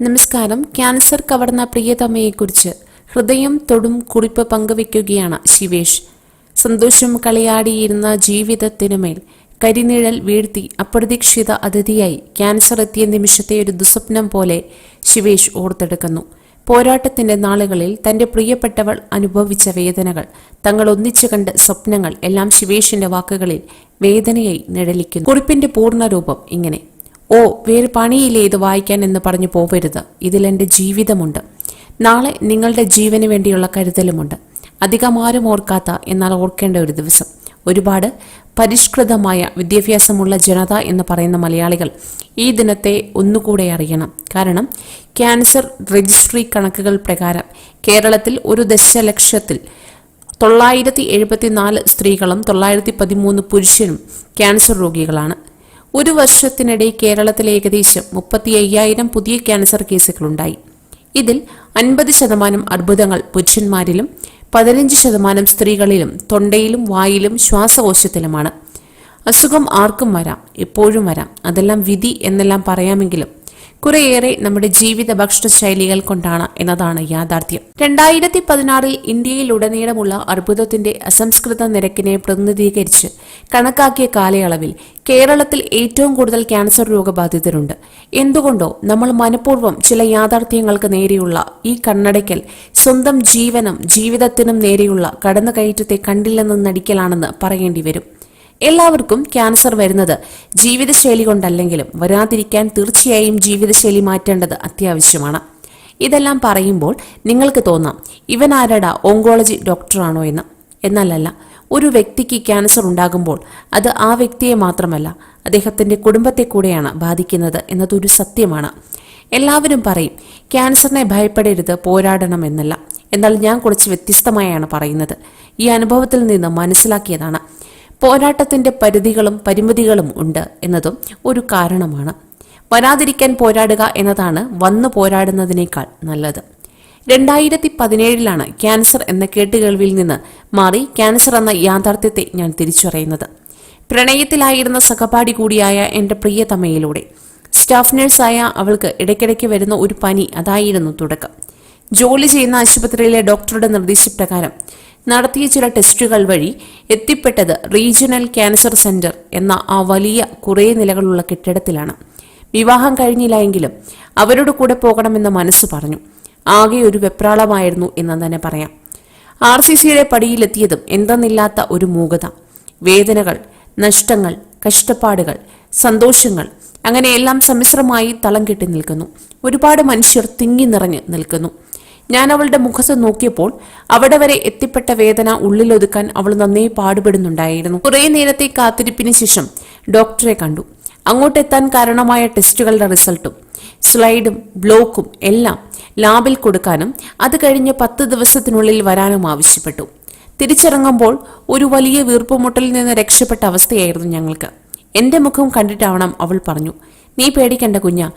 നമസ്കാരം. ക്യാൻസർ കവർന്ന പ്രിയതമയെക്കുറിച്ച് ഹൃദയം തൊടും കുറിപ്പ് പങ്കുവയ്ക്കുകയാണ് ശിവേഷ്. സന്തോഷം കളിയാടിയിരുന്ന ജീവിതത്തിനുമേൽ കരിനിഴൽ വീഴ്ത്തി അപ്രതീക്ഷിത അതിഥിയായി ക്യാൻസർ എത്തിയ നിമിഷത്തെ ഒരു ദുസ്വപ്നം പോലെ ശിവേഷ് ഓർത്തെടുക്കുന്നു. പോരാട്ടത്തിന്റെ നാളുകളിൽ തന്റെ പ്രിയപ്പെട്ടവൾ അനുഭവിച്ച വേദനകൾ തങ്ങൾ ഒന്നിച്ചു കണ്ട സ്വപ്നങ്ങൾ എല്ലാം ശിവേഷിന്റെ വാക്കുകളിൽ വേദനയായി നിഴലിക്കുന്നു. കുറിപ്പിന്റെ പൂർണരൂപം ഇങ്ങനെ. ഓ വേറെ പണിയില്ലേ ഇത് വായിക്കാൻ എന്ന് പറഞ്ഞു പോവരുത്. ഇതിലെന്റെ ജീവിതമുണ്ട്. നാളെ നിങ്ങളുടെ ജീവന് വേണ്ടിയുള്ള കരുതലുമുണ്ട്. അധികം ആരും ഓർക്കാത്ത എന്നാൽ ഓർക്കേണ്ട ഒരു ദിവസം. ഒരുപാട് പരിഷ്കൃതമായ വിദ്യാഭ്യാസമുള്ള ജനത എന്ന് പറയുന്ന മലയാളികൾ ഈ ദിനത്തെ ഒന്നുകൂടെ അറിയണം. കാരണം ക്യാൻസർ രജിസ്ട്രി കണക്കുകൾ പ്രകാരം കേരളത്തിൽ ഒരു ദശലക്ഷത്തിൽ തൊള്ളായിരത്തി എഴുപത്തിനാല് സ്ത്രീകളും തൊള്ളായിരത്തി പതിമൂന്ന് പുരുഷനും ക്യാൻസർ രോഗികളാണ്. ഒരു വർഷത്തിനിടെ കേരളത്തിൽ ഏകദേശം മുപ്പത്തി അയ്യായിരം പുതിയ ക്യാൻസർ കേസുകളുണ്ടായി. ഇതിൽ അൻപത് ശതമാനം അർബുദങ്ങൾ പുരുഷന്മാരിലും പതിനഞ്ച് ശതമാനം സ്ത്രീകളിലും തൊണ്ടയിലും വായിലും ശ്വാസകോശത്തിലുമാണ്. അസുഖം ആർക്കും വരാം എപ്പോഴും വരാം. അതെല്ലാം വിധി എന്നെല്ലാം പറയാമെങ്കിലും കുറേയേറെ നമ്മുടെ ജീവിത ഭക്ഷണശൈലികൾ കൊണ്ടാണ് എന്നതാണ് യാഥാർത്ഥ്യം. രണ്ടായിരത്തി പതിനാറിൽ ഇന്ത്യയിലുടനീളമുള്ള അർബുദത്തിന്റെ അസംസ്കൃത നിരക്കിനെ പ്രതിനിധീകരിച്ച് കണക്കാക്കിയ കാലയളവിൽ കേരളത്തിൽ ഏറ്റവും കൂടുതൽ ക്യാൻസർ രോഗബാധിതരുണ്ട്. എന്തുകൊണ്ടോ നമ്മൾ മനഃപൂർവം ചില യാഥാർത്ഥ്യങ്ങൾക്ക് നേരെയുള്ള ഈ കണ്ണടയ്ക്കൽ സ്വന്തം ജീവനും ജീവിതത്തിനും നേരെയുള്ള കടന്നുകയറ്റത്തെ കണ്ടില്ലെന്ന് നടിക്കലാണെന്ന് പറയേണ്ടി വരും. എല്ലാവർക്കും ക്യാൻസർ വരുന്നത്. ജീവിതശൈലി കൊണ്ടല്ലെങ്കിലും വരാതിരിക്കാൻ തീർച്ചയായും ജീവിതശൈലി മാറ്റേണ്ടത് അത്യാവശ്യമാണ്. ഇതെല്ലാം പറയുമ്പോൾ നിങ്ങൾക്ക് തോന്നാം ഇവൻ ആരടാ ഓങ്കോളജി ഡോക്ടറാണോ എന്ന്. എന്നാലല്ല ഒരു വ്യക്തിക്ക് ക്യാൻസർ ഉണ്ടാകുമ്പോൾ അത് ആ വ്യക്തിയെ മാത്രമല്ല അദ്ദേഹത്തിന്റെ കുടുംബത്തെ കൂടെയാണ് ബാധിക്കുന്നത് എന്നതൊരു സത്യമാണ്. എല്ലാവരും പറയും ക്യാൻസറിനെ ഭയപ്പെടരുത് പോരാടണം എന്നല്ല. എന്നാൽ ഞാൻ കുറച്ച് വ്യത്യസ്തമായാണ് പറയുന്നത്. ഈ അനുഭവത്തിൽ നിന്ന് മനസ്സിലാക്കിയതാണ്. പോരാട്ടത്തിന്റെ പരിധികളും പരിമിതികളും ഉണ്ട് എന്നതും ഒരു കാരണമാണ്. വരാതിരിക്കാൻ പോരാടുക എന്നതാണ് വന്നു പോരാടുന്നതിനേക്കാൾ നല്ലത്. രണ്ടായിരത്തി പതിനേഴിലാണ് ക്യാൻസർ എന്ന കേട്ടുകേൾവിയിൽ നിന്ന് മാറി ക്യാൻസർ എന്ന യാഥാർത്ഥ്യത്തെ ഞാൻ തിരിച്ചറിയുന്നത്. പ്രണയത്തിലായിരുന്ന സഹപാഠി കൂടിയായ എന്റെ പ്രിയതമയിലൂടെ. സ്റ്റാഫ് നഴ്സായ അവൾക്ക് ഇടയ്ക്കിടയ്ക്ക് വരുന്ന ഒരു പനി അതായിരുന്നു തുടക്കം. ജോലി ചെയ്യുന്ന ആശുപത്രിയിലെ ഡോക്ടറുടെ നിർദ്ദേശപ്രകാരം നടത്തിയ ചില ടെസ്റ്റുകൾ വഴി എത്തിപ്പെട്ടത് റീജിയണൽ ക്യാൻസർ സെന്റർ എന്ന ആ വലിയ കുറേ നിലകളുള്ള കെട്ടിടത്തിലാണ്. വിവാഹം കഴിഞ്ഞില്ല എങ്കിലും അവരുടെ കൂടെ പോകണമെന്ന് മനസ്സ് പറഞ്ഞു. ആകെ ഒരു വെപ്രാളമായിരുന്നു എന്ന് തന്നെ പറയാം. ആർ സി സിയുടെ പടിയിലെത്തിയതും എന്തെന്നില്ലാത്ത ഒരു മൂകത. വേദനകൾ നഷ്ടങ്ങൾ കഷ്ടപ്പാടുകൾ സന്തോഷങ്ങൾ അങ്ങനെയെല്ലാം സമ്മിശ്രമായി തളം കെട്ടി നിൽക്കുന്നു. ഒരുപാട് മനുഷ്യർ തിങ്ങി നിറഞ്ഞ് നിൽക്കുന്നു. ഞാൻ അവളുടെ മുഖത്ത് നോക്കിയപ്പോൾ അവിടെ വരെ എത്തിപ്പെട്ട വേദന ഉള്ളിലൊതുക്കാൻ അവൾ നന്നേ പാടുപെടുന്നുണ്ടായിരുന്നു. കുറേ നേരത്തെ കാത്തിരിപ്പിന് ശേഷം ഡോക്ടറെ കണ്ടു. അങ്ങോട്ടെത്താൻ കാരണമായ ടെസ്റ്റുകളുടെ റിസൾട്ടും സ്ലൈഡും ബ്ലോക്കും എല്ലാം ലാബിൽ കൊടുക്കാനും അത് കഴിഞ്ഞ് പത്ത് ദിവസത്തിനുള്ളിൽ വരാനും ആവശ്യപ്പെട്ടു. തിരിച്ചിറങ്ങുമ്പോൾ ഒരു വലിയ വീർപ്പുമുട്ടലിൽ നിന്ന് രക്ഷപ്പെട്ട അവസ്ഥയായിരുന്നു ഞങ്ങൾക്ക്. എന്റെ മുഖം കണ്ടിട്ടാവണം അവൾ പറഞ്ഞു നീ പേടിക്കണ്ട കുഞ്ഞ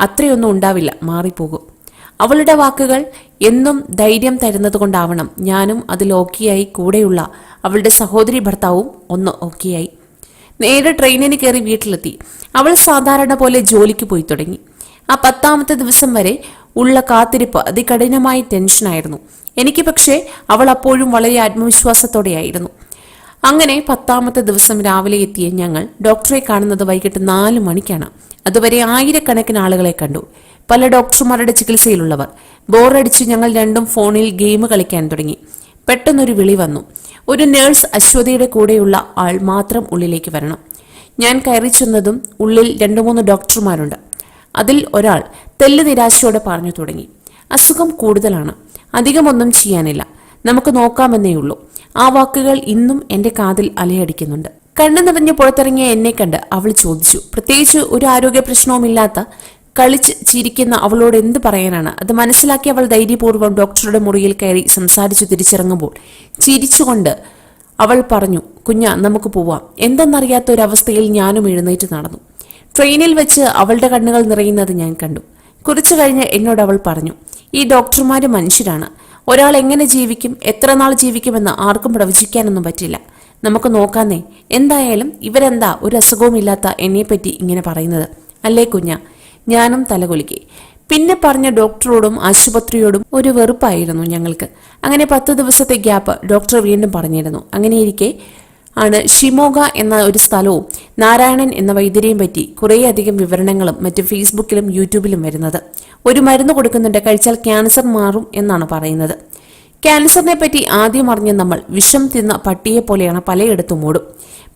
അത്രയൊന്നും ഉണ്ടാവില്ല മാറിപ്പോകും. അവളുടെ വാക്കുകൾ എന്നും ധൈര്യം തരുന്നതുകൊണ്ടാവണം ഞാനും അതിൽ ഓക്കെയായി കൂടെയുള്ള അവളുടെ സഹോദരി ഭർത്താവും ഒന്ന് ഓക്കെയായി. നേരെ ട്രെയിനിന് കയറി വീട്ടിലെത്തി. അവൾ സാധാരണ പോലെ ജോലിക്ക് പോയി തുടങ്ങി. ആ പത്താമത്തെ ദിവസം വരെ ഉള്ള കാത്തിരിപ്പ് അതികഠിനമായ ടെൻഷനായിരുന്നു എനിക്ക് പക്ഷേ അവൾ അപ്പോഴും വളരെ ആത്മവിശ്വാസത്തോടെയായിരുന്നു. അങ്ങനെ പത്താമത്തെ ദിവസം രാവിലെ എത്തിയ ഞങ്ങൾ ഡോക്ടറെ കാണുന്നത് വൈകിട്ട് നാല് മണിക്കാണ്. അതുവരെ ആയിരക്കണക്കിന് ആളുകളെ കണ്ടു. പല ഡോക്ടർമാരുടെ ചികിത്സയിലുള്ളവർ. ബോറടിച്ച് ഞങ്ങൾ രണ്ടും ഫോണിൽ ഗെയിം കളിക്കാൻ തുടങ്ങി. പെട്ടെന്നൊരു വിളി വന്നു. ഒരു നേഴ്സ് അശ്വതിയുടെ കൂടെയുള്ള ആൾ മാത്രം ഉള്ളിലേക്ക് വരണം. ഞാൻ കയറി ചെന്നതും ഉള്ളിൽ രണ്ടു മൂന്ന് ഡോക്ടർമാരുണ്ട് അതിൽ ഒരാൾ തെല്ല് നിരാശയോടെ പറഞ്ഞു തുടങ്ങി. അസുഖം കൂടുതലാണ്. അധികമൊന്നും ചെയ്യാനില്ല. നമുക്ക് നോക്കാമെന്നേ ഉള്ളൂ. ആ വാക്കുകൾ ഇന്നും എന്റെ കാതിൽ അലയടിക്കുന്നുണ്ട്. കണ്ണു നിറഞ്ഞ് പുറത്തിറങ്ങിയ എന്നെ കണ്ട് അവൾ ചോദിച്ചു. പ്രത്യേകിച്ച് ഒരു ആരോഗ്യ പ്രശ്നവുമില്ലാത്ത കളിച്ച് ചിരിക്കുന്ന അവളോട് എന്ത് പറയാനാണ്? അത് മനസ്സിലാക്കി അവൾ ധൈര്യപൂർവം ഡോക്ടറുടെ മുറിയിൽ കയറി സംസാരിച്ചു തിരിച്ചിറങ്ങുമ്പോൾ ചിരിച്ചുകൊണ്ട് അവൾ പറഞ്ഞു കുഞ്ഞ നമുക്ക് പോവാം. എന്തെന്നറിയാത്ത അവസ്ഥയിൽ ഞാനും എഴുന്നേറ്റ് നടന്നു. ട്രെയിനിൽ വെച്ച് അവളുടെ കണ്ണുകൾ നിറയുന്നത് ഞാൻ കണ്ടു. കുറച്ചു കഴിഞ്ഞ് എന്നോട് അവൾ പറഞ്ഞു ഈ ഡോക്ടർമാര് മനുഷ്യരാണ്. ഒരാൾ എങ്ങനെ ജീവിക്കും? എത്ര നാൾ ജീവിക്കുമെന്ന് ആർക്കും പ്രവചിക്കാനൊന്നും പറ്റില്ല. നമുക്ക് നോക്കാന്നേ. എന്തായാലും ഇവരെന്താ ഒരു അസുഖവും ഇല്ലാത്ത എന്നെപ്പറ്റി ഇങ്ങനെ പറയുന്നത്? അല്ലേ കുഞ്ഞ? ഞാനും തലകുലുക്കി. പിന്നെ പറഞ്ഞ ഡോക്ടറോടും ആശുപത്രിയോടും ഒരു വെറുപ്പായിരുന്നു ഞങ്ങൾക്ക്. അങ്ങനെ പത്ത് ദിവസത്തെ ഗ്യാപ്പ് ഡോക്ടർ വീണ്ടും പറഞ്ഞിരുന്നു. അങ്ങനെയിരിക്കെ ആണ് ഷിമോഗ എന്ന ഒരു സ്ഥലവും നാരായണൻ എന്ന വൈദ്യരെയും പറ്റി കുറേയധികം വിവരണങ്ങളും മറ്റ് ഫേസ്ബുക്കിലും യൂട്യൂബിലും വരുന്നത്. ഒരു മരുന്ന് കൊടുക്കുന്നുണ്ട് കഴിച്ചാൽ ക്യാൻസർ മാറും എന്നാണ് പറയുന്നത്. ക്യാൻസറിനെ പറ്റി ആദ്യം അറിഞ്ഞ നമ്മൾ വിഷം തിന്ന പട്ടിയെ പോലെയാണ് പലയിടത്തും ഓടും.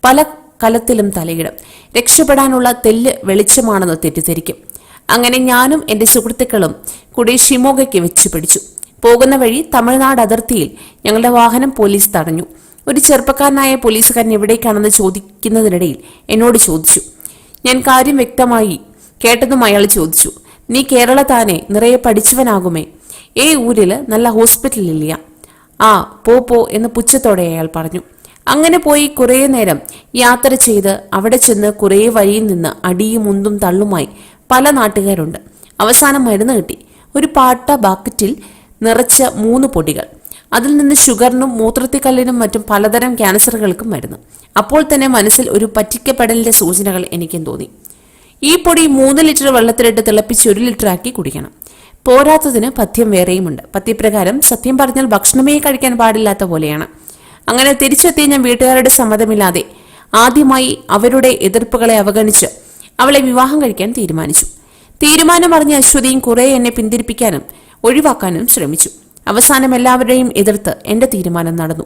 പല കലത്തിലും തലയിടും. രക്ഷപ്പെടാനുള്ള തെല്ല് വെളിച്ചമാണെന്ന് തെറ്റിദ്ധരിക്കും. അങ്ങനെ ഞാനും എന്റെ സുഹൃത്തുക്കളും കൂടി ഷിമോഗയ്ക്ക് വെച്ചു പിടിച്ചു. പോകുന്ന വഴി തമിഴ്നാട് അതിർത്തിയിൽ ഞങ്ങളുടെ വാഹനം പോലീസ് തടഞ്ഞു. ഒരു ചെറുപ്പക്കാരനായ പോലീസുകാരൻ എവിടേക്കാണെന്ന് ചോദിക്കുന്നതിനിടയിൽ എന്നോട് ചോദിച്ചു. ഞാൻ കാര്യം വ്യക്തമായി കേട്ടതും അയാൾ ചോദിച്ചു. നീ കേരള താനെ നിറയെ പഠിച്ചവനാകുമേ. ഏ ഊരിൽ നല്ല ഹോസ്പിറ്റൽ ഹോസ്പിറ്റലില്ല ആ പോ പോ എന്ന് പുച്ഛത്തോടെ അയാൾ പറഞ്ഞു. അങ്ങനെ പോയി കുറേ നേരം യാത്ര ചെയ്ത് അവിടെ ചെന്ന് കുറേ വഴിയിൽ നിന്ന് അടിയും മുന്തും തള്ളുമായി പല നാട്ടുകാരുണ്ട്. അവസാനം മരുന്ന് കിട്ടി. ഒരു പാട്ട ബാക്കറ്റിൽ നിറച്ച മൂന്ന് പൊടികൾ. അതിൽ നിന്ന് ഷുഗറിനും മൂത്രത്തിക്കല്ലിനും മറ്റും പലതരം ക്യാൻസറുകൾക്കും മരുന്ന്. അപ്പോൾ തന്നെ മനസ്സിൽ ഒരു പറ്റിക്കപ്പെടലിന്റെ സൂചനകൾ എനിക്കും തോന്നി. ഈ പൊടി മൂന്ന് ലിറ്റർ വെള്ളത്തിലിട്ട് തിളപ്പിച്ച് ഒരു ലിറ്റർ ആക്കി കുടിക്കണം. പോരാത്തതിന് പഥ്യം വേറെയുമുണ്ട്. പഥ്യപ്രകാരം സത്യം പറഞ്ഞാൽ ഭക്ഷണമേ കഴിക്കാൻ പാടില്ലാത്ത പോലെയാണ്. അങ്ങനെ തിരിച്ചെത്തിയ ഞാൻ വീട്ടുകാരുടെ സമ്മതമില്ലാതെ ആദ്യമായി അവരുടെ എതിർപ്പുകളെ അവഗണിച്ച് അവളെ വിവാഹം കഴിക്കാൻ തീരുമാനിച്ചു. തീരുമാനം അറിഞ്ഞ അശ്വതിയും കുറെ എന്നെ പിന്തിരിപ്പിക്കാനും ഒഴിവാക്കാനും ശ്രമിച്ചു. അവസാനം എല്ലാവരുടെയും എതിർത്ത് എന്റെ തീരുമാനം നടന്നു.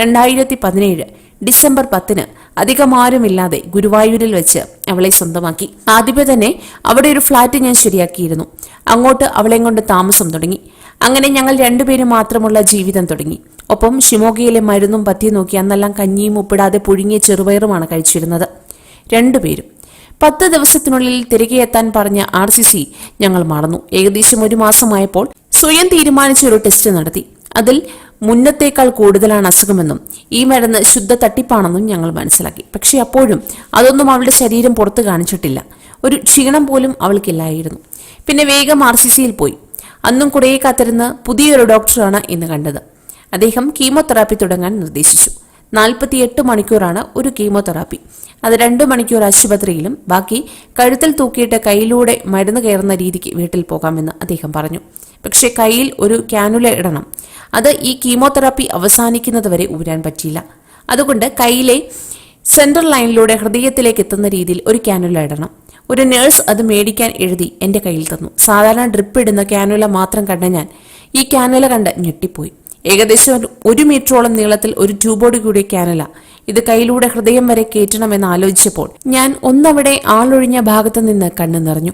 രണ്ടായിരത്തി പതിനേഴ് ഡിസംബർ പത്തിന് അധികമാരുമില്ലാതെ ഗുരുവായൂരിൽ വെച്ച് അവളെ സ്വന്തമാക്കി. ആദ്യമേ തന്നെ അവിടെ ഒരു ഫ്ളാറ്റ് ഞാൻ ശരിയാക്കിയിരുന്നു. അങ്ങോട്ട് അവളെ കൊണ്ട് താമസം തുടങ്ങി. അങ്ങനെ ഞങ്ങൾ രണ്ടുപേരും മാത്രമുള്ള ജീവിതം തുടങ്ങി. ഒപ്പം ഷിമോഗയിലെ മരുന്നും പറ്റി നോക്കി അന്നെല്ലാം കഞ്ഞിയും ഉപ്പിടാതെ പുഴുങ്ങിയ ചെറുപയറുമാണ് കഴിച്ചിരുന്നത്. രണ്ടുപേരും. പത്ത് ദിവസത്തിനുള്ളിൽ തിരികെ എത്താൻ പറഞ്ഞ ആർ സി സി ഞങ്ങൾ മറന്നു. ഏകദേശം ഒരു മാസമായപ്പോൾ സ്വയം തീരുമാനിച്ച ഒരു ടെസ്റ്റ് നടത്തി. അതിൽ മുന്നത്തേക്കാൾ കൂടുതലാണ് അസുഖമെന്നും ഈ മരുന്ന് ശുദ്ധ തട്ടിപ്പാണെന്നും ഞങ്ങൾ മനസ്സിലാക്കി. പക്ഷെ അപ്പോഴും അതൊന്നും അവളുടെ ശരീരം പുറത്തു കാണിച്ചിട്ടില്ല. ഒരു ക്ഷീണം പോലും അവൾക്കില്ലായിരുന്നു. പിന്നെ വേഗം ആർ സി സിയിൽ പോയി. അന്നും കുറേ കാത്തിരുന്ന് പുതിയൊരു ഡോക്ടറാണ് ഇന്ന് കണ്ടത്. അദ്ദേഹം കീമോതെറാപ്പി തുടങ്ങാൻ നിർദ്ദേശിച്ചു. നാൽപ്പത്തിയെട്ട് മണിക്കൂറാണ് ഒരു കീമോതെറാപ്പി. അത് രണ്ട് മണിക്കൂർ ആശുപത്രിയിലും ബാക്കി കഴുത്തിൽ തൂക്കിയിട്ട് കൈയിലൂടെ മരുന്ന് കയറുന്ന രീതിക്ക് വീട്ടിൽ പോകാമെന്ന് അദ്ദേഹം പറഞ്ഞു. പക്ഷേ കയ്യിൽ ഒരു ക്യാനുല ഇടണം. അത് ഈ കീമോതെറാപ്പി അവസാനിക്കുന്നതുവരെ ഊരാൻ പറ്റിയില്ല. അതുകൊണ്ട് കയ്യിലെ സെൻട്രൽ ലൈനിലൂടെ ഹൃദയത്തിലേക്ക് എത്തുന്ന രീതിയിൽ ഒരു ക്യാനുല ഇടണം. ഒരു നേഴ്സ് അത് മേടിക്കാൻ എഴുതി എന്റെ കയ്യിൽ തന്നു. സാധാരണ ഡ്രിപ്പ് ഇടുന്ന ക്യാനുല മാത്രം കണ്ട ഞാൻ ഈ ക്യാനുല കണ്ട് ഞെട്ടിപ്പോയി. ഏകദേശം ഒരു- മീറ്ററോളം നീളത്തിൽ ഒരു ട്യൂബോട് കൂടിയ കാനല ഇത് കയ്യിലൂടെ ഹൃദയം വരെ കയറ്റണമെന്ന് ആലോചിച്ചപ്പോൾ ഞാൻ ഒന്നവിടെ ആളൊഴിഞ്ഞ ഭാഗത്തു നിന്ന് കണ്ണു നിറഞ്ഞു.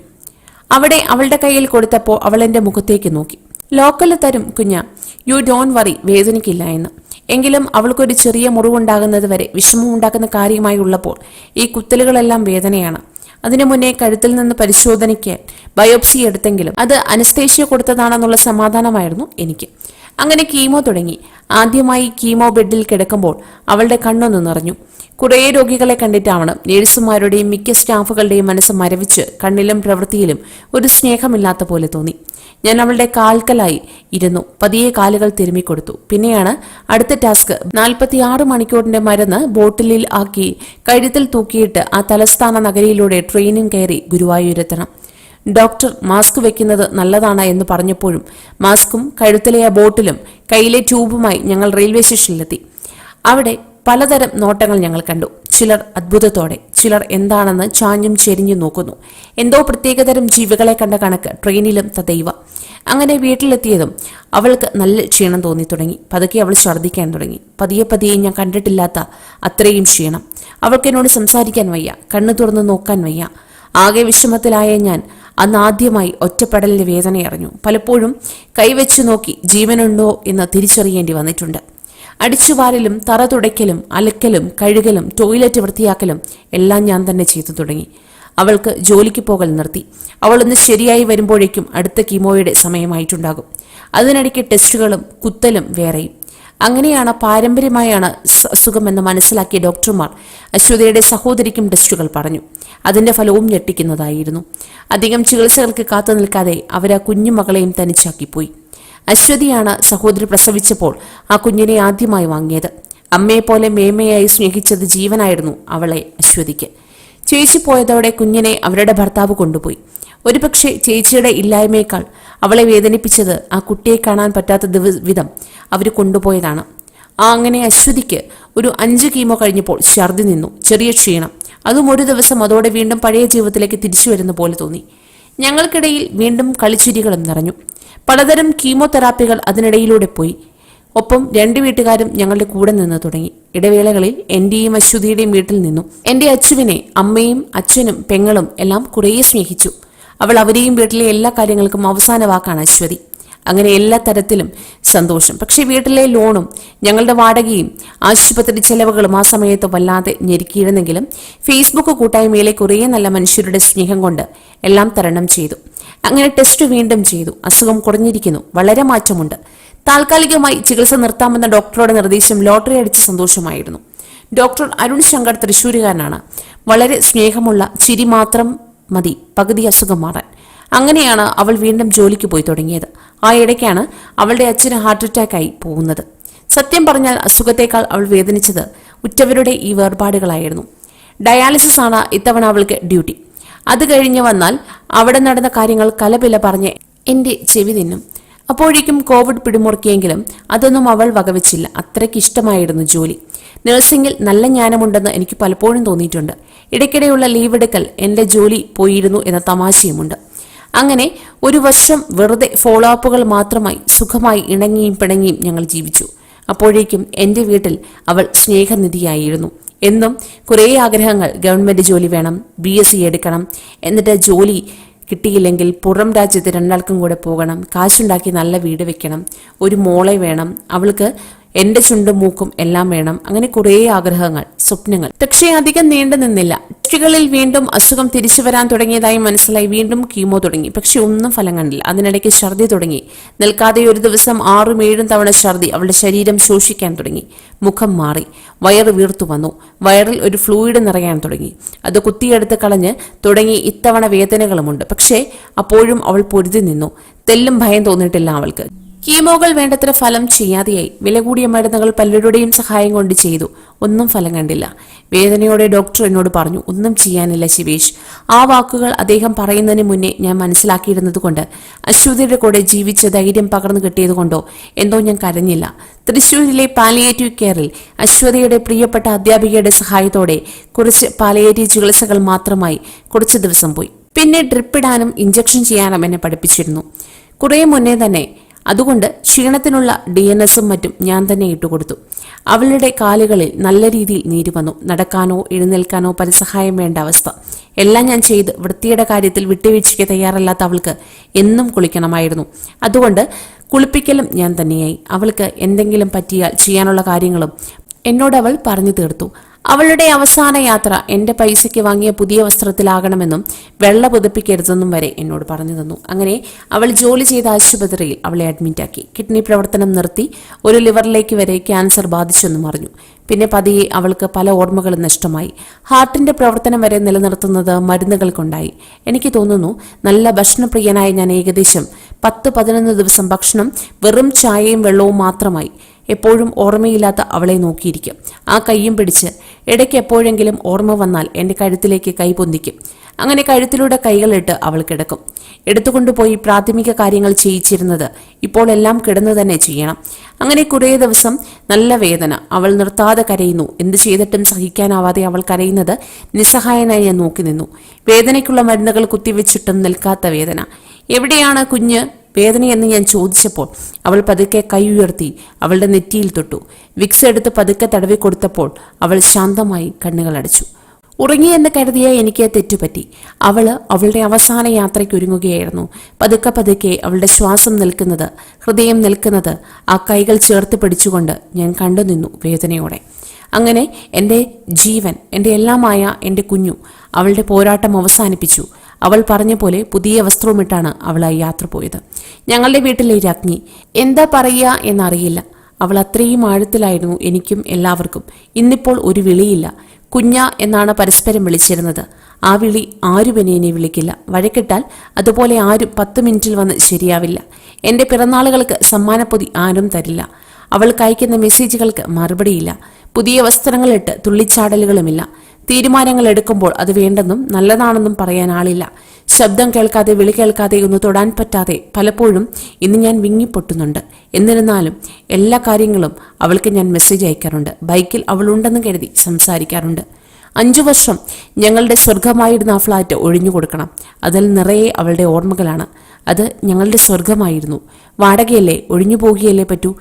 അവിടെ അവളുടെ കയ്യിൽ കൊടുത്തപ്പോൾ അവൾ എന്റെ മുഖത്തേക്ക് നോക്കി. ലോക്കൽ തരും കുഞ്ഞ. യു ഡോൺ വറി വേദനിക്കില്ല എന്ന്. എങ്കിലും അവൾക്കൊരു ചെറിയ മുറിവുണ്ടാകുന്നത് വരെ വിഷമമുണ്ടാക്കുന്ന കാര്യമായി ഉള്ളപ്പോൾ ഈ കുത്തലുകളെല്ലാം വേദനയാണ്. അതിനു മുന്നേ കഴുത്തിൽ നിന്ന് പരിശോധനയ്ക്ക് ബയോപ്സി എടുത്തെങ്കിലും അത് അനസ്തേഷ്യ കൊടുത്തതാണെന്നുള്ള സമാധാനമായിരുന്നു എനിക്ക്. അങ്ങനെ കീമോ തുടങ്ങി. ആദ്യമായി കീമോ ബെഡിൽ കിടക്കുമ്പോൾ അവളുടെ കണ്ണൊന്ന് നിറഞ്ഞു. കുറേ രോഗികളെ കണ്ടിട്ടാവണം നേഴ്സുമാരുടെയും മിക്ക സ്റ്റാഫുകളുടെയും മനസ്സ് മരവിച്ച് കണ്ണിലും പ്രവൃത്തിയിലും ഒരു സ്നേഹമില്ലാത്ത പോലെ തോന്നി. ഞാൻ അവളുടെ കാൽക്കലായി ഇരുന്നു. പതിയെ കാലുകൾ തിരുമ്മിക്കൊടുത്തു. പിന്നെയാണ് അടുത്ത ടാസ്ക്. നാൽപ്പത്തിയാറ് മണിക്കൂറിന്റെ മരുന്ന് ബോട്ടിലിൽ ആക്കി കഴുത്തിൽ തൂക്കിയിട്ട് ആ തലസ്ഥാന നഗരിയിലൂടെ ട്രെയിനും കയറി ഗുരുവായൂരെത്തണം. ഡോക്ടർ മാസ്ക് വെക്കുന്നത് നല്ലതാണ് എന്ന് പറഞ്ഞപ്പോഴും മാസ്കും കഴുത്തിലെ ആ ബോട്ടിലും കയ്യിലെ ട്യൂബുമായി ഞങ്ങൾ റെയിൽവേ സ്റ്റേഷനിലെത്തി. അവിടെ പലതരം നോട്ടങ്ങൾ ഞങ്ങൾ കണ്ടു. ചിലർ അത്ഭുതത്തോടെ ചിലർ എന്താണെന്ന് ചാഞ്ഞും ചെരിഞ്ഞു നോക്കുന്നു. എന്തോ പ്രത്യേകതരം ജീവികളെ കണ്ട കണക്ക് ട്രെയിനിലും തദൈവ അങ്ങനെ വീട്ടിലെത്തിയതും അവൾക്ക് നല്ല ക്ഷീണം തോന്നി തുടങ്ങി. പതുക്കെ അവൾ ഛർദ്ദിക്കാൻ തുടങ്ങി. പതിയെ പതിയെ ഞാൻ കണ്ടിട്ടില്ലാത്ത അത്രയും ക്ഷീണം. അവൾക്ക് എന്നോട് സംസാരിക്കാൻ വയ്യ കണ്ണു തുറന്ന് നോക്കാൻ വയ്യ. ആകെ വിഷമത്തിലായ ഞാൻ അന്ന് ആദ്യമായി ഒറ്റപ്പെടലിന്റെ വേദന അറിഞ്ഞു. പലപ്പോഴും കൈവച്ചു നോക്കി ജീവനുണ്ടോ എന്ന് തിരിച്ചറിയേണ്ടി വന്നിട്ടുണ്ട്. അടിച്ചുവാരലും തറ തുടയ്ക്കലും അലക്കലും കഴുകലും ടോയ്ലറ്റ് വൃത്തിയാക്കലും എല്ലാം ഞാൻ തന്നെ ചെയ്തു തുടങ്ങി. അവൾക്ക് ജോലിക്ക് പോകൽ നിർത്തി. അവളൊന്ന് ശരിയായി വരുമ്പോഴേക്കും അടുത്ത കീമോയുടെ സമയമായിട്ടുണ്ടാകും. അതിനിടയ്ക്ക് ടെസ്റ്റുകളും കുത്തലും വേറെയും. അങ്ങനെയാണ് പാരമ്പര്യമായാണ് അസുഖമെന്ന് മനസ്സിലാക്കിയ ഡോക്ടർമാർ. അശ്വതിയുടെ സഹോദരിക്കും ടെസ്റ്റുകൾ പറഞ്ഞു. അതിന്റെ ഫലവും ഞെട്ടിക്കുന്നതായിരുന്നു. അധികം ചികിത്സകൾക്ക് കാത്തു നിൽക്കാതെ അവർ ആ കുഞ്ഞുമകളെയും തനിച്ചാക്കിപ്പോയി. അശ്വതിയാണ് സഹോദരി പ്രസവിച്ചപ്പോൾ ആ കുഞ്ഞിനെ ആദ്യമായി വാങ്ങിയത്. അമ്മയെപ്പോലെ മേമയായി സ്നേഹിച്ചത് ജീവനായിരുന്നു അവളെ അശ്വതിക്ക്. ചേച്ചി പോയതോടെ കുഞ്ഞിനെ അവരുടെ ഭർത്താവ് കൊണ്ടുപോയി. ഒരുപക്ഷെ ചേച്ചിയുടെ ഇല്ലായ്മയേക്കാൾ അവളെ വേദനിപ്പിച്ചത് ആ കുട്ടിയെ കാണാൻ പറ്റാത്ത വിധം അവർ കൊണ്ടുപോയതാണ്. ആ അങ്ങനെ അശ്വതിക്ക് ഒരു അഞ്ച് കീമോ കഴിഞ്ഞപ്പോൾ ഛർദി നിന്നു. ചെറിയ ക്ഷീണം. അതും ഒരു ദിവസം അതോടെ വീണ്ടും പഴയ ജീവിതത്തിലേക്ക് തിരിച്ചു വരുന്ന പോലെ തോന്നി. ഞങ്ങൾക്കിടയിൽ വീണ്ടും കളിച്ചിരികളും നിറഞ്ഞു. പലതരം കീമോതെറാപ്പികൾ അതിനിടയിലൂടെ പോയി. ഒപ്പം രണ്ട് വീട്ടുകാരും ഞങ്ങളുടെ കൂടെ നിന്ന് തുടങ്ങി. ഇടവേളകളിൽ എന്റെയും അശ്വതിയുടെയും വീട്ടിൽ നിന്നു. എന്റെ അച്ചുവിനെ അമ്മയും അച്ഛനും പെങ്ങളും എല്ലാം കുറേ സ്നേഹിച്ചു. അവൾ അവരെയും വീട്ടിലെ എല്ലാ കാര്യങ്ങൾക്കും അവസാന വാക്കാണ് അശ്വതി. അങ്ങനെ എല്ലാ തരത്തിലും സന്തോഷം. പക്ഷേ വീട്ടിലെ ലോണും ഞങ്ങളുടെ വാടകയും ആശുപത്രി ചെലവുകളും ആ സമയത്ത് വല്ലാതെ ഞെരുക്കിയിരുന്നെങ്കിലും ഫേസ്ബുക്ക് കൂട്ടായ്മയിലെ കുറേ നല്ല മനുഷ്യരുടെ സ്നേഹം കൊണ്ട് എല്ലാം തരണം ചെയ്തു. അങ്ങനെ ടെസ്റ്റ് വീണ്ടും ചെയ്തു. അസുഖം കുറഞ്ഞിരിക്കുന്നു. വളരെ മാറ്റമുണ്ട്. താൽക്കാലികമായി ചികിത്സ നിർത്താമെന്ന ഡോക്ടറുടെ നിർദ്ദേശം ലോട്ടറി അടിച്ച സന്തോഷമായിരുന്നു. ഡോക്ടർ അരുൺ ശങ്കർ തൃശ്ശൂരുകാരനാണ്. വളരെ സ്നേഹമുള്ള ചിരി മാത്രം മതി പകുതി അസുഖം മാറാൻ. അങ്ങനെയാണ് അവൾ വീണ്ടും ജോലിക്ക് പോയി തുടങ്ങിയത്. ആ ഇടയ്ക്കാണ് അവളുടെ അച്ഛന് ഹാർട്ട് അറ്റാക്കായി പോകുന്നത്. സത്യം പറഞ്ഞാൽ അസുഖത്തേക്കാൾ അവൾ വേദനിച്ചത് ഉറ്റവരുടെ ഈ വേർപാടുകളായിരുന്നു. ഡയാലിസിസ് ആണ് ഇത്തവണ അവൾക്ക് ഡ്യൂട്ടി. അത് കഴിഞ്ഞ് വന്നാൽ അവിടെ നടന്ന കാര്യങ്ങൾ കലപില പറഞ്ഞ് എന്റെ ചെവി തിന്നും. അപ്പോഴേക്കും കോവിഡ് പിടിമുറുക്കിയെങ്കിലും അതൊന്നും അവൾ വകവെച്ചില്ല. അത്രയ്ക്ക് ഇഷ്ടമായിരുന്നു ജോലി. നഴ്സിംഗിൽ നല്ല ജ്ഞാനമുണ്ടെന്ന് എനിക്ക് പലപ്പോഴും തോന്നിയിട്ടുണ്ട്. ഇടയ്ക്കിടെയുള്ള ലീവ് എടുക്കൽ എന്റെ ജോലി പോയിരുന്നു എന്ന തമാശയുമുണ്ട്. അങ്ങനെ ഒരു വർഷം വെറുതെ ഫോളോ അപ്പുകൾ മാത്രമായി സുഖമായി ഇണങ്ങിയും പിണങ്ങിയും ഞങ്ങൾ ജീവിച്ചു. അപ്പോഴേക്കും എന്റെ വീട്ടിൽ അവൾ സ്നേഹനിധിയായിരുന്നു. എന്നും കുറേ ആഗ്രഹങ്ങൾ ഗവൺമെന്റ് ജോലി വേണം ബി എസ് സി എടുക്കണം എന്നിട്ട് ജോലി കിട്ടിയില്ലെങ്കിൽ പുറം രാജ്യത്ത് രണ്ടാൾക്കും കൂടെ പോകണം. കാശുണ്ടാക്കി നല്ല വീട് വെക്കണം. ഒരു മോളെ വേണം. അവൾക്ക് എന്റെ ചുണ്ടും മൂക്കും എല്ലാം വേണം. അങ്ങനെ കുറേ ആഗ്രഹങ്ങൾ സ്വപ്നങ്ങൾ. പക്ഷേ അധികം നീണ്ടു നിന്നില്ല. കുട്ടികളിൽ വീണ്ടും അസുഖം തിരിച്ചു വരാൻ തുടങ്ങിയതായി മനസ്സിലായി. വീണ്ടും കീമോ തുടങ്ങി. പക്ഷെ ഒന്നും ഫലം കണ്ടില്ല. അതിനിടയ്ക്ക് ഛർദി തുടങ്ങി. നിൽക്കാതെ ഒരു ദിവസം ആറും ഏഴും തവണ ഛർദി. അവളുടെ ശരീരം ശോഷിക്കാൻ തുടങ്ങി. മുഖം മാറി. വയറ് വീർത്തു വന്നു. വയറിൽ ഒരു ഫ്ലൂയിഡ് നിറയാൻ തുടങ്ങി. അത് കുത്തിയെടുത്ത് കളഞ്ഞ് തുടങ്ങി ഇത്തവണ വേദനകളുമുണ്ട്. പക്ഷേ അപ്പോഴും അവൾ പൊരുതി നിന്നു. തെല്ലും ഭയം തോന്നിയിട്ടില്ല അവൾക്ക്. കീമോകൾ വേണ്ടത്ര ഫലം ചെയ്യാതെയായി. വില കൂടിയ മരുന്നുകൾ പലരുടെയും സഹായം കൊണ്ട് ചെയ്തു. ഒന്നും ഫലം കണ്ടില്ല. വേദനയോടെ ഡോക്ടർ എന്നോട് പറഞ്ഞു ഒന്നും ചെയ്യാനില്ല ശിവേഷ്. ആ വാക്കുകൾ അദ്ദേഹം പറയുന്നതിന് മുന്നേ ഞാൻ മനസ്സിലാക്കിയിരുന്നതുകൊണ്ട് അശ്വതിയുടെ കൂടെ ജീവിച്ച ധൈര്യം പകർന്നു കിട്ടിയതുകൊണ്ടോ എന്തോ ഞാൻ കരഞ്ഞില്ല. തൃശൂരിലെ പാലിയേറ്റീവ് കെയറിൽ അശ്വതിയുടെ പ്രിയപ്പെട്ട അധ്യാപികയുടെ സഹായത്തോടെ കുറച്ച് പാലിയേറ്റീവ് ചികിത്സകൾ മാത്രമായി കുറച്ച് ദിവസം പോയി. പിന്നെ ഡ്രിപ്പിടാനും ഇഞ്ചക്ഷൻ ചെയ്യാനും എന്നെ പഠിപ്പിച്ചിരുന്നു. കുറേ മുന്നേ തന്നെ അതുകൊണ്ട് ക്ഷീണത്തിനുള്ള ഡി എൻ എസും മറ്റും ഞാൻ തന്നെ ഇട്ടുകൊടുത്തു. അവളുടെ കാലുകളിൽ നല്ല രീതിയിൽ നീര് വന്നു. നടക്കാനോ എഴുന്നേൽക്കാനോ പരിസഹായം വേണ്ട അവസ്ഥ. എല്ലാം ഞാൻ ചെയ്ത് വൃത്തിയുടെ കാര്യത്തിൽ വിട്ടുവീഴ്ചയ്ക്ക് തയ്യാറല്ലാത്ത അവൾക്ക് എന്നും കുളിക്കണമായിരുന്നു. അതുകൊണ്ട് കുളിപ്പിക്കലും ഞാൻ തന്നെയായി. അവൾക്ക് എന്തെങ്കിലും പറ്റിയാൽ ചെയ്യാനുള്ള കാര്യങ്ങളും എന്നോട് അവൾ പറഞ്ഞു തീർത്തു. അവളുടെ അവസാന യാത്ര എന്റെ പൈസയ്ക്ക് വാങ്ങിയ പുതിയ വസ്ത്രത്തിലാകണമെന്നും വെള്ള പുതപ്പിക്കരുതെന്നും വരെ എന്നോട് പറഞ്ഞു തന്നു. അങ്ങനെ അവൾ ജോലി ചെയ്ത ആശുപത്രിയിൽ അവളെ അഡ്മിറ്റാക്കി കിഡ്നി പ്രവർത്തനം നിർത്തി ഒരു ലിവറിലേക്ക് വരെ ക്യാൻസർ ബാധിച്ചെന്നും അറിഞ്ഞു. പിന്നെ പതിയെ അവൾക്ക് പല ഓർമ്മകളും നഷ്ടമായി. ഹാർട്ടിന്റെ പ്രവർത്തനം വരെ നിലനിർത്തുന്നത് മരുന്നുകൾ കൊണ്ടായി എനിക്ക് തോന്നുന്നു നല്ല ഭക്ഷണപ്രിയനായ ഞാൻ ഏകദേശം പത്ത് പതിനൊന്ന് ദിവസം ഭക്ഷണം വെറും ചായയും വെള്ളവും മാത്രമായി. എപ്പോഴും ഓർമ്മയില്ലാത്ത അവളെ നോക്കിയിരിക്കും. ആ കൈയും പിടിച്ച് ഇടയ്ക്ക് എപ്പോഴെങ്കിലും ഓർമ്മ വന്നാൽ എന്റെ കഴുത്തിലേക്ക് കൈ പൊന്തിക്കും. അങ്ങനെ കഴുത്തിലൂടെ കൈകളിട്ട് അവൾ കിടക്കും. എടുത്തുകൊണ്ടുപോയി പ്രാഥമിക കാര്യങ്ങൾ ചെയ്യിച്ചിരുന്നത് ഇപ്പോൾ എല്ലാം കിടന്നു തന്നെ ചെയ്യണം. അങ്ങനെ കുറേ ദിവസം നല്ല വേദന. അവൾ നിർത്താതെ കരയുന്നു. എന്ത് ചെയ്തിട്ടും സഹിക്കാനാവാതെ അവൾ കരയുന്നത് നിസ്സഹായനായി ഞാൻ നോക്കി നിന്നു. വേദനയ്ക്കുള്ള മരുന്നുകൾ കുത്തിവെച്ചിട്ടും നിൽക്കാത്ത വേദന. എവിടെയാണ് കുഞ്ഞ്? വേദനയെന്ന് ഞാൻ ചോദിച്ചപ്പോൾ അവൾ പതുക്കെ കൈ ഉയർത്തി അവളുടെ നെറ്റിയിൽ തൊട്ടു. വിക്സ് എടുത്ത് പതുക്കെ തടവി കൊടുത്തപ്പോൾ അവൾ ശാന്തമായി കണ്ണുകൾ അടച്ചു. ഉറങ്ങിയെന്ന് കരുതിയ എനിക്ക് തെറ്റുപറ്റി. അവൾ അവളുടെ അവസാന യാത്രയ്ക്ക് ഒരുങ്ങുകയായിരുന്നു. പതുക്കെ പതുക്കെ അവളുടെ ശ്വാസം നിൽക്കുന്നത് ഹൃദയം നിൽക്കുന്നത് ആ കൈകൾ ചേർത്ത് പിടിച്ചുകൊണ്ട് ഞാൻ കണ്ടു നിന്നു വേദനയോടെ. അങ്ങനെ എന്റെ ജീവൻ എന്റെ എല്ലാമായ എന്റെ കുഞ്ഞു അവളുടെ പോരാട്ടം അവസാനിപ്പിച്ചു. അവൾ പറഞ്ഞ പോലെ പുതിയ വസ്ത്രവുമിട്ടാണ് അവൾ ആ യാത്ര പോയത്. ഞങ്ങളുടെ വീട്ടിലെ രാജ്ഞി എന്താ പറയുക എന്നറിയില്ല. അവൾ അത്രയും ആഴത്തിലായിരുന്നു എനിക്കും എല്ലാവർക്കും. ഇന്നിപ്പോൾ ഒരു വിളിയില്ല. കുഞ്ഞ എന്നാണ് പരസ്പരം വിളിച്ചിരുന്നത്. ആ വിളി ആരും എന്നെ വിളിക്കില്ല. വഴക്കിട്ടാൽ അതുപോലെ ആരും പത്ത് മിനിറ്റിൽ വന്ന് ശരിയാവില്ല. എന്റെ പിറന്നാളുകൾക്ക് സമ്മാനപ്പൊതി ആരും തരില്ല. അവൾക്ക് അയക്കുന്ന മെസ്സേജുകൾക്ക് മറുപടിയില്ല. പുതിയ വസ്ത്രങ്ങളിട്ട് തുള്ളിച്ചാടലുകളുമില്ല. തീരുമാനങ്ങൾ എടുക്കുമ്പോൾ അത് വേണ്ടെന്നും നല്ലതാണെന്നും പറയാൻ ആളില്ല. ശബ്ദം കേൾക്കാതെ വിളി കേൾക്കാതെ ഒന്ന് തൊടാൻ പറ്റാതെ പലപ്പോഴും ഇന്ന് ഞാൻ വിങ്ങിപ്പൊട്ടുന്നുണ്ട്. എന്നിരുന്നാലും എല്ലാ കാര്യങ്ങളും അവൾക്ക് ഞാൻ മെസ്സേജ് അയക്കാറുണ്ട്. ബൈക്കിൽ അവളുണ്ടെന്ന് കരുതി സംസാരിക്കാറുണ്ട്. അഞ്ചു വർഷം ഞങ്ങളുടെ സ്വർഗമായിരുന്ന ആ ഫ്ലാറ്റ് ഒഴിഞ്ഞു കൊടുക്കണം. അതിൽ നിറയെ അവളുടെ ഓർമ്മകളാണ്. അത് ഞങ്ങളുടെ സ്വർഗമായിരുന്നു വാടകയല്ലേ? ഒഴിഞ്ഞു പോകുകയല്ലേ പറ്റൂ?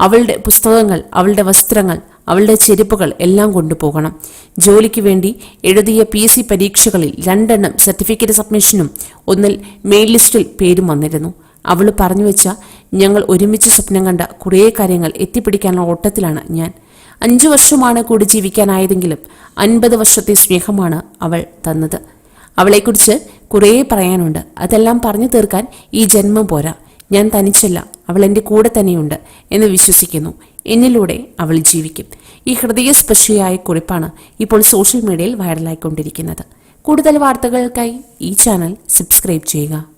അവളുടെ പുസ്തകങ്ങൾ അവളുടെ വസ്ത്രങ്ങൾ അവളുടെ ചെരുപ്പുകൾ എല്ലാം കൊണ്ടുപോകണം. ജോലിക്ക് വേണ്ടി എഴുതിയ പി എസ് സി പരീക്ഷകളിൽ രണ്ടെണ്ണം സർട്ടിഫിക്കറ്റ് സബ്മിഷനും ഒന്നിൽ മെയിൽ ലിസ്റ്റിൽ പേരും വന്നിരുന്നു. അവൾ പറഞ്ഞു വെച്ച ഞങ്ങൾ ഒരുമിച്ച് സ്വപ്നം കണ്ട കുറേ കാര്യങ്ങൾ എത്തിപ്പിടിക്കാനുള്ള ഓട്ടത്തിലാണ് ഞാൻ. അഞ്ചു വർഷമാണ് കൂടി ജീവിക്കാനായതെങ്കിലും അൻപത് വർഷത്തെ സ്നേഹമാണ് അവൾ തന്നത്. അവളെക്കുറിച്ച് കുറേ പറയാനുണ്ട്. അതെല്ലാം പറഞ്ഞു തീർക്കാൻ ഈ ജന്മം പോരാ. ഞാൻ തനിച്ചല്ല അവൾ എന്റെ കൂടെ തന്നെയുണ്ട് എന്ന് വിശ്വസിക്കുന്നു. എന്നിലൂടെ അവൾ ജീവിക്കും. ഈ ഹൃദയസ്പർശിയായ കുറിപ്പാണ് ഇപ്പോൾ സോഷ്യൽ മീഡിയയിൽ വൈറലായിക്കൊണ്ടിരിക്കുന്നത് കൂടുതൽ വാർത്തകൾക്കായി ഈ ചാനൽ സബ്സ്ക്രൈബ് ചെയ്യുക.